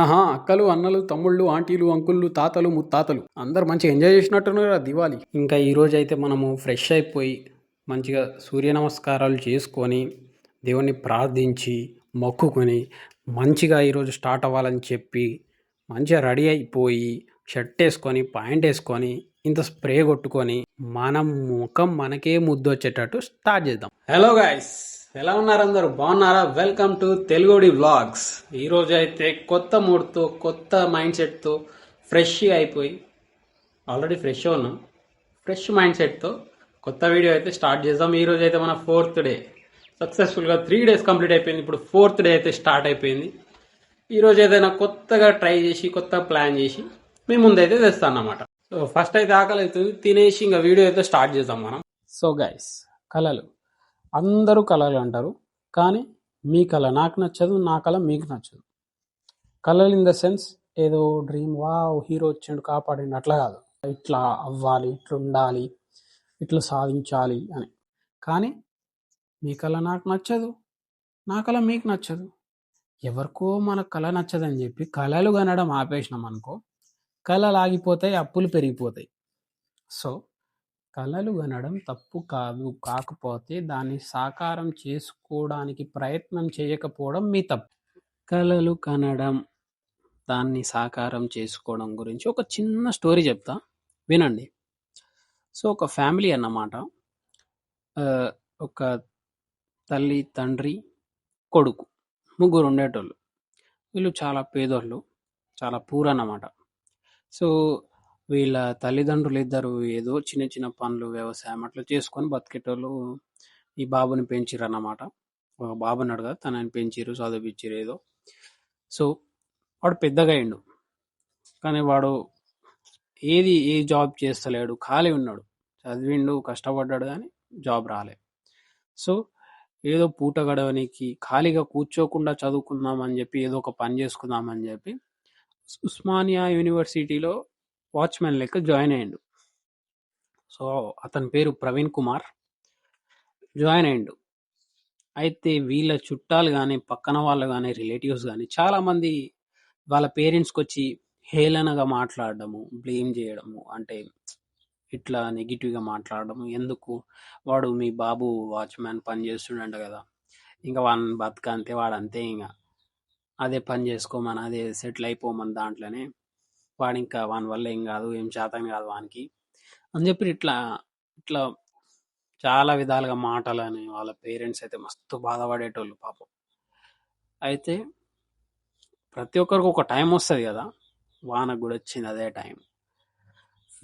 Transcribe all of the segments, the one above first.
ఆహా అక్కలు అన్నలు తమ్ముళ్ళు ఆంటీలు అంకుళ్ళు తాతలు ముత్తాతలు. అందరు మంచిగా ఎంజాయ్ చేసినట్టున్నారు కదా దివాళీ. ఇంకా ఈరోజు అయితే మనము ఫ్రెష్ అయిపోయి మంచిగా సూర్య నమస్కారాలు చేసుకొని దేవుణ్ణి ప్రార్థించి మొక్కుకొని మంచిగా ఈరోజు స్టార్ట్ అవ్వాలని చెప్పి మంచిగా రెడీ అయిపోయి షర్ట్ వేసుకొని ప్యాంట్ వేసుకొని ఇంత స్ప్రే కొట్టుకొని మనం ముఖం మనకే ముద్దు వచ్చేటట్టు స్టార్ట్ చేద్దాం. హలో గాయస్ ఎలా ఉన్నారు అందరు? బాగున్నారా? వెల్కమ్ టు తెలుగుడి వ్లాగ్స్ ఈరోజు అయితే కొత్త మూడ్తో కొత్త మైండ్ సెట్తో ఫ్రెష్ అయిపోయి ఆల్రెడీ ఫ్రెష్ ఉన్నాం. ఫ్రెష్ మైండ్ సెట్తో కొత్త వీడియో అయితే స్టార్ట్ చేద్దాం. ఈరోజు అయితే మన ఫోర్త్ డే సక్సెస్ఫుల్గా త్రీ డేస్ కంప్లీట్ అయిపోయింది. ఇప్పుడు ఫోర్త్ డే అయితే స్టార్ట్ అయిపోయింది. ఈరోజు ఏదైనా కొత్తగా ట్రై చేసి కొత్త ప్లాన్ చేసి మీ ముందైతే తెస్తాను అన్నమాట. సో ఫస్ట్ అయితే ఆకలి అవుతుంది తినేసి ఇంకా వీడియో అయితే స్టార్ట్ చేద్దాం మనం. సో గైస్ కళలు అందరూ కళలు అంటారు కానీ మీ కళ నాకు నచ్చదు నా కళ మీకు నచ్చదు. కళలు ఇన్ ద సెన్స్ ఏదో డ్రీమ్ వావ్ హీరో వచ్చిండు కాపాడిండు అట్లా కాదు. ఇట్లా అవ్వాలి ఇట్లా ఉండాలి ఇట్లా సాధించాలి అని. కానీ మీ కళ నాకు నచ్చదు నా కళ మీకు నచ్చదు. ఎవరికో మన కళ నచ్చదని చెప్పి కళలు కనడం ఆపేసినాం అనుకో కళలు ఆగిపోతాయి అప్పులు పెరిగిపోతాయి. సో కళలు కనడం తప్పు కాదు. కాకపోతే దాన్ని సాకారం చేసుకోవడానికి ప్రయత్నం చేయకపోవడం మీ తప్పు. కళలు కనడం దాన్ని సాకారం చేసుకోవడం గురించి ఒక చిన్న స్టోరీ చెప్తా. వినండి. సో ఒక ఫ్యామిలీ అన్నమాట. ఒక తల్లి తండ్రి కొడుకు. ముగ్గురు ఉండేటోళ్ళు. వీళ్ళు చాలా పేదోళ్ళు. చాలా పూర్ అన్నమాట. సో వీళ్ళ తల్లిదండ్రులు ఇద్దరు ఏదో చిన్న చిన్న పనులు వ్యవసాయం అట్లా చేసుకొని బతికేటోళ్ళు ఈ బాబుని పెంచిర్రు అన్నమాట ఒక బాబుని అడగా తనని పెంచిర్రు చదివించిర్రు ఏదో. సో వాడు పెద్దగా అయిండు కానీ వాడు ఏది ఏ జాబ్ చేస్తలేడు ఖాళీ ఉన్నాడు. చదివిండు కష్టపడ్డాడు కానీ జాబ్ రాలే. సో ఏదో పూట గడవనికి ఖాళీగా కూర్చోకుండా చదువుకుందాం అని చెప్పి ఏదో ఒక పని చేసుకుందాం అని చెప్పి ఉస్మానియా యూనివర్సిటీలో వాచ్మెన్ లెక్క జాయిన్ అయ్యిండు. సో అతని పేరు ప్రవీణ్ కుమార్. జాయిన్ అయ్యిండు. అయితే వీళ్ళ చుట్టాలు కానీ పక్కన వాళ్ళు కానీ రిలేటివ్స్ కానీ చాలామంది వాళ్ళ పేరెంట్స్కి వచ్చి హేళనగా మాట్లాడడము బ్లేమ్ చేయడము అంటే ఇట్లా నెగిటివ్గా మాట్లాడడం ఎందుకు? వాడు మీ బాబు వాచ్మ్యాన్ పని చేస్తుండంట కదా. ఇంకా వాడిని బతక అంతే వాడు అంతే ఇంకా అదే పని చేసుకోమని అదే సెటిల్ అయిపోమని దాంట్లోనే వాడు ఇంకా వాని వల్ల ఏం కాదు ఏం శాతం కాదు వానికి. అని చెప్పి ఇట్లా ఇట్లా చాలా విధాలుగా మాటలని వాళ్ళ పేరెంట్స్ అయితే మస్తు బాధపడేటోళ్ళు పాపం. అయితే ప్రతి ఒక్కరికి ఒక టైం వస్తుంది కదా వానకు కూడా వచ్చింది అదే టైం.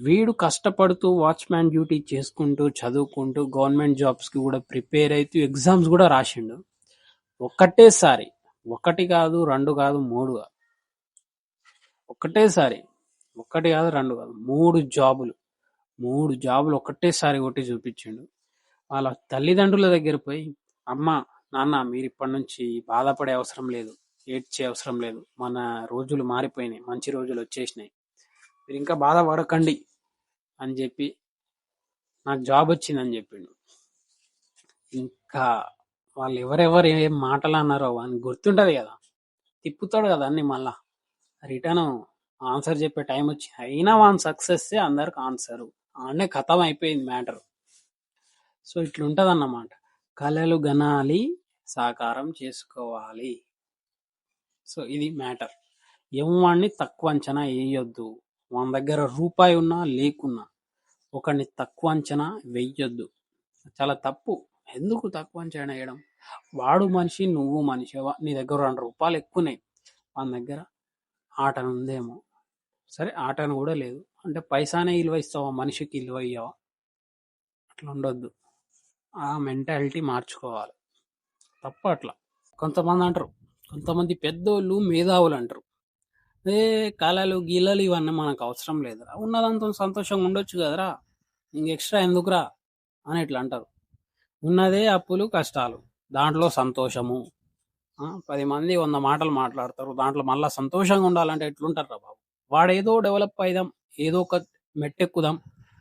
వీడు కష్టపడుతూ వాచ్మ్యాన్ డ్యూటీ చేసుకుంటూ చదువుకుంటూ గవర్నమెంట్ జాబ్స్కి కూడా ప్రిపేర్ అవుతూ ఎగ్జామ్స్ కూడా రాసిండు. ఒక్కటేసారి ఒకటి కాదు రెండు కాదు మూడు కాదు ఒకటేసారి ఒకటి కాదు రెండు కాదు మూడు జాబులు. మూడు జాబులు ఒక్కటేసారి కొట్టి చూపించిండు. వాళ్ళ తల్లిదండ్రుల దగ్గర పోయి అమ్మ నాన్న మీరు ఇప్పటి నుంచి బాధపడే అవసరం లేదు ఏడ్చే అవసరం లేదు. మన రోజులు మారిపోయినాయి మంచి రోజులు వచ్చేసినాయి. మీరు ఇంకా బాధపడకండి అని చెప్పి నాకు జాబ్ వచ్చిందని చెప్పిండు. ఇంకా వాళ్ళు ఎవరెవరు ఏం మాటలు అన్నారో అని గుర్తుంటది కదా. తిప్పుతాడు కదా అన్ని మళ్ళా. రిటర్న్ ఆన్సర్ చెప్పే టైం వచ్చి అయినా వాన్ సక్సెస్ అందరికి ఆన్సర్. అనే ఖతం అయిపోయింది మ్యాటర్. సో ఇట్లుంటది అన్నమాట కళలు గనాలి సాకారం చేసుకోవాలి. సో ఇది మ్యాటర్. ఎవరిని తక్కువ అంచనా వేయొద్దు. మన దగ్గర రూపాయి ఉన్నా లేకున్నా ఒకడిని తక్కువ అంచనా వెయ్యొద్దు చాలా తప్పు. ఎందుకు తక్కువ అంచనా వేయడం? వాడు మనిషి నువ్వు మనిషి వా- నీ దగ్గర రెండు రూపాయలు ఎక్కువనే మన దగ్గర ఆటను ఉందేమో సరే ఆటను కూడా లేదు. అంటే పైసానే విలువ ఇస్తావా మనిషికి విలువ ఇయ్యవా అట్లా ఉండొద్దు ఆ మెంటాలిటీ మార్చుకోవాలి. తప్ప అట్లా. కొంతమంది అంటారు. కొంతమంది పెద్దోళ్ళు మేధావులు అంటారు. ఏ కళలు గీలలు ఇవన్నీ మనకు అవసరం లేదురా. ఉన్నదంతా సంతోషంగా ఉండొచ్చు కదరా. ఇంక ఎక్స్ట్రా ఎందుకురా? అని ఇట్లా అంటారు ఉన్నదే అప్పులు కష్టాలు. దాంట్లో సంతోషము. పది మంది వంద మాటలు మాట్లాడతారు. దాంట్లో మళ్ళీ సంతోషంగా ఉండాలంటే ఎట్లుంటారు రా బాబు? వాడు ఏదో డెవలప్ అయిదాం ఏదో ఒక మెట్టెక్కుదాం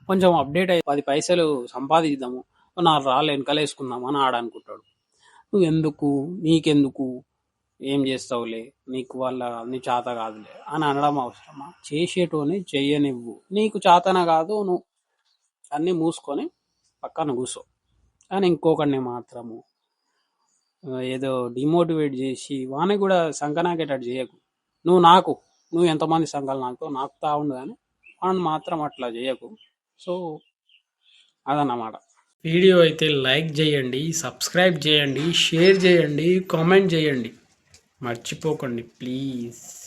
కొంచెం అప్డేట్ అయ్యి పది పైసలు సంపాదిద్దాము నాలుగు రాళ్ళు వెనకలేసుకుందాం అని ఆడనుకుంటాడు. నువ్వు ఎందుకు? నీకెందుకు? ఏం చేస్తావులే? నీకు వాళ్ళ నీ చేత కాదులే అని అనడం అవసరమా? చేసేటోని చెయ్యనివ్వు. నీకు చేతన కాదు నువ్వు అన్నీ మూసుకొని పక్కన కూర్చో కానీ ఇంకొకరిని మాత్రము ఏదో డిమోటివేట్ చేసి వాని కూడా సంకనాకేటట్టు చేయకు. నువ్వు నాకు నువ్వు ఎంతమంది సంఘాలు నాకు నాకుతా ఉండు కానీ వాడిని మాత్రం అట్లా చేయకు. సో అదన్నమాట. వీడియో అయితే లైక్ చేయండి సబ్స్క్రైబ్ చేయండి షేర్ చేయండి కామెంట్ చేయండి. మర్చిపోకండి ప్లీజ్.